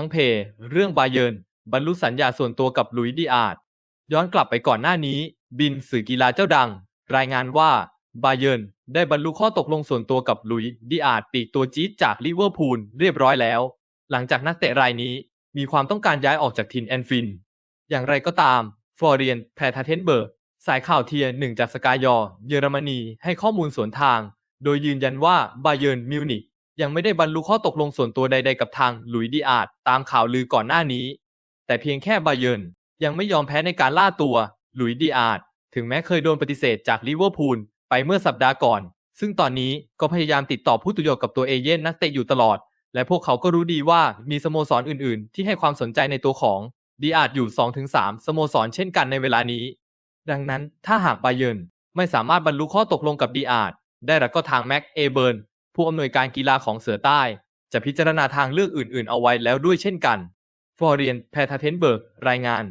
ทั้งเพย์เรื่องบาเยิร์นบรรลุสัญญาส่วนตัวกับลุยดีอาร์ย้อนกลับไปก่อนหน้านี้ บินสื่อกีฬาเจ้าดัง รายงานว่าบาเยิร์นได้บรรลุข้อตกลงส่วนตัวกับลุยดีอาร์ปีกตัวจี๊ดจากลิเวอร์พูลเรียบร้อยแล้ว หลังจากนักเตะรายนี้มีความต้องการย้ายออกจากทีมแอนฟิน อย่างไรก็ตามฟลอเรียนแพทาเทนเบิร์ก สายข่าวเทียหนึ่งจากสกายอ เยอรมนีให้ข้อมูลสวนทาง โดยยืนยันว่าบาเยิร์นมิวนิก ยังไม่ได้บรรลุข้อตกลงส่วนตัวใดๆกับทางหลุยดีอาร์ตามข่าวลือก่อนหน้านี้ แต่เพียงแค่บาเยินยังไม่ยอมแพ้ในการล่าตัวหลุยดีอาร์ตถึงแม้เคยโดนปฏิเสธจากลิเวอร์พูลไปเมื่อสัปดาห์ก่อน ซึ่งตอนนี้ก็พยายามติดต่อผู้ตุยกับตัวเอเย่นนักเตะอยู่ตลอด และพวกเขาก็รู้ดีว่ามีสโมสรอื่นๆ ที่ให้ความสนใจในตัวของดีอาร์ตอยู่ 2-3 สโมสรเช่นกันในเวลานี้ ดังนั้นถ้าหากบาเยินไม่สามารถบรรลุข้อตกลงกับดีอาร์ตได้แล้วก็ทางแม็กเอเบิร์น ผู้อำนวยการกีฬาของเสือใต้ จะพิจารณาทางเลือกอื่น ๆ เอาไว้แล้วด้วยเช่นกันฟลอเรียน แพทาเทนเบิร์ก รายงาน